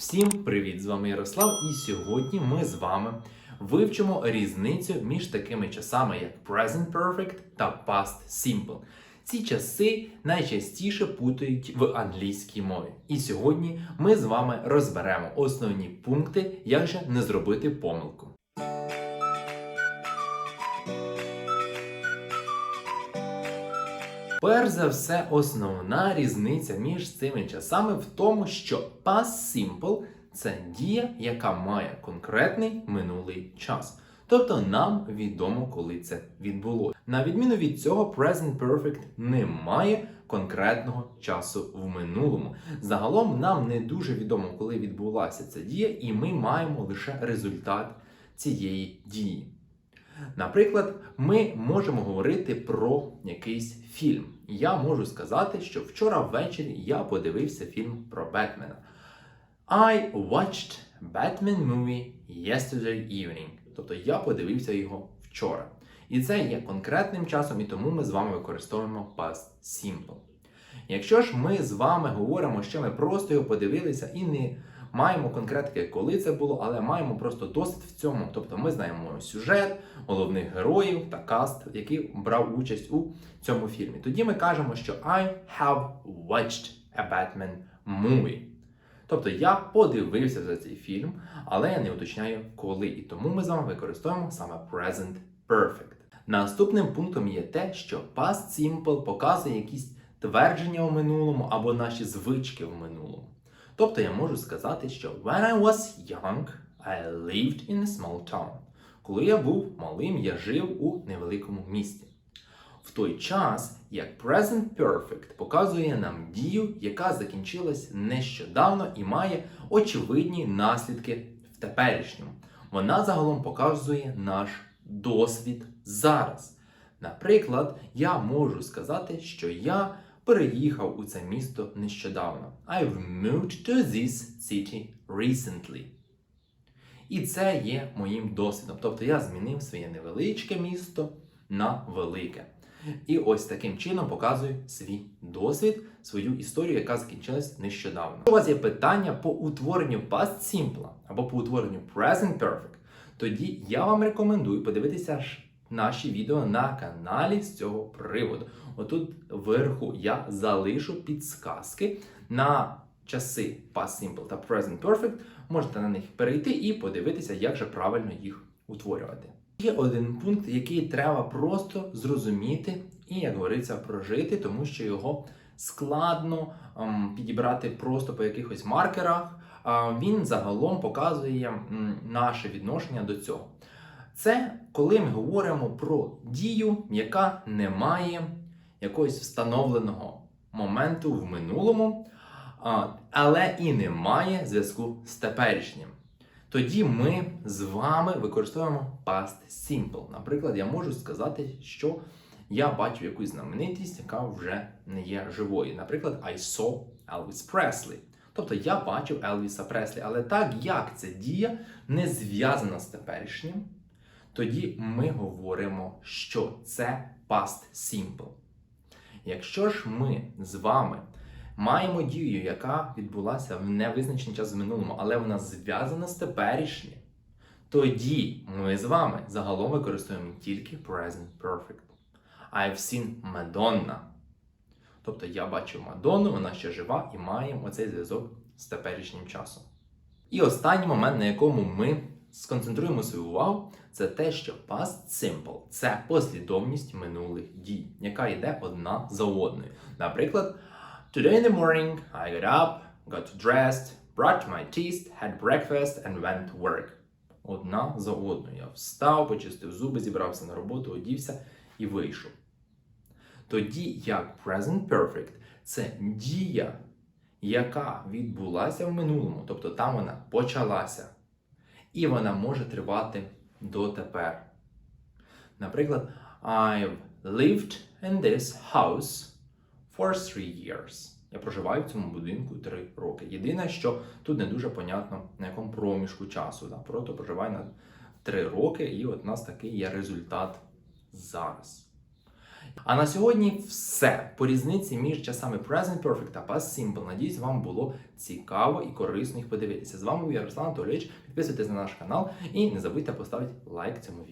Всім привіт! З вами Ярослав, і сьогодні ми з вами вивчимо різницю між такими часами, як Present Perfect та Past Simple. Ці часи найчастіше путають в англійській мові. І сьогодні ми з вами розберемо основні пункти, як же не зробити помилку. Перш за все, основна різниця між цими часами в тому, що past simple це дія, яка має конкретний минулий час. Тобто нам відомо, коли це відбулося. На відміну від цього, present perfect не має конкретного часу в минулому. Загалом нам не дуже відомо, коли відбулася ця дія, і ми маємо лише результат цієї дії. Наприклад, ми можемо говорити про якийсь фільм. Я можу сказати, що вчора ввечері я подивився фільм про Бетмена. I watched Batman movie yesterday evening. Тобто я подивився його вчора. І це є конкретним часом, і тому ми з вами використовуємо past simple. Якщо ж ми з вами говоримо, що ми просто його подивилися і не маємо конкретики, коли це було, але маємо просто досвід в цьому. Тобто ми знаємо сюжет, головних героїв та каст, який брав участь у цьому фільмі. Тоді ми кажемо, що I have watched a Batman movie. Тобто я подивився за цей фільм, але я не уточняю коли. І тому ми з вами використовуємо саме present perfect. Наступним пунктом є те, що past simple показує якісь твердження у минулому або наші звички в минулому. Тобто я можу сказати, що when I was young, I lived in a small town. Коли я був малим, я жив у невеликому місті. В той час, як Present Perfect показує нам дію, яка закінчилась нещодавно і має очевидні наслідки в теперішньому. Вона загалом показує наш досвід зараз. Наприклад, я можу сказати, що я переїхав у це місто нещодавно. I've moved to this city recently. І це є моїм досвідом. Тобто я змінив своє невеличке місто на велике. І ось таким чином показую свій досвід, свою історію, яка закінчилась нещодавно. У вас є питання по утворенню past simple або по утворенню present perfect, тоді я вам рекомендую подивитися наші відео на каналі з цього приводу. Отут вверху я залишу підсказки на часи past simple та present perfect. Можете на них перейти і подивитися, як же правильно їх утворювати. Є один пункт, який треба просто зрозуміти і, як говориться, прожити, тому що його складно ем, підібрати просто по якихось маркерах. А він загалом показує наше відношення до цього. Це коли ми говоримо про дію, яка не має якогось встановленого моменту в минулому, але і не має зв'язку з теперішнім. Тоді ми з вами використовуємо past simple. Наприклад, я можу сказати, що я бачу якусь знаменитість, яка вже не є живою. Наприклад, I saw Elvis Presley. Тобто я бачив Елвіса Преслі, але так як ця дія не зв'язана з теперішнім, тоді ми говоримо, що це past simple. Якщо ж ми з вами маємо дію, яка відбулася в невизначений час в минулому, але вона зв'язана з теперішнім, тоді ми з вами загалом використовуємо тільки present perfect. I've seen Madonna. Тобто я бачив Мадонну, вона ще жива і маємо оцей зв'язок з теперішнім часом. І останній момент, на якому ми сконцентруємо свою увагу, це те, що past simple це послідовність минулих дій, яка йде одна за одною. Наприклад, Today in the morning I got up, got dressed, brushed my teeth, had breakfast and went to work. Одна за одною. Я встав, почистив зуби, зібрався на роботу, одівся і вийшов. Тоді як present perfect це дія, яка відбулася в минулому, тобто там вона почалася, і вона може тривати дотепер. Наприклад, I've lived in this house for three years. Я проживаю в цьому будинку три роки. Єдине, що тут не дуже понятно, на якому проміжку часу. Да? Просто проживаю на три роки, і от у нас такий є результат зараз. А на сьогодні все по різниці між часами Present Perfect та Past Simple. Надіюсь, вам було цікаво і корисно їх подивитися. З вами був Ярослав Анатолійович. Підписуйтесь на наш канал і не забудьте поставити лайк цьому відео.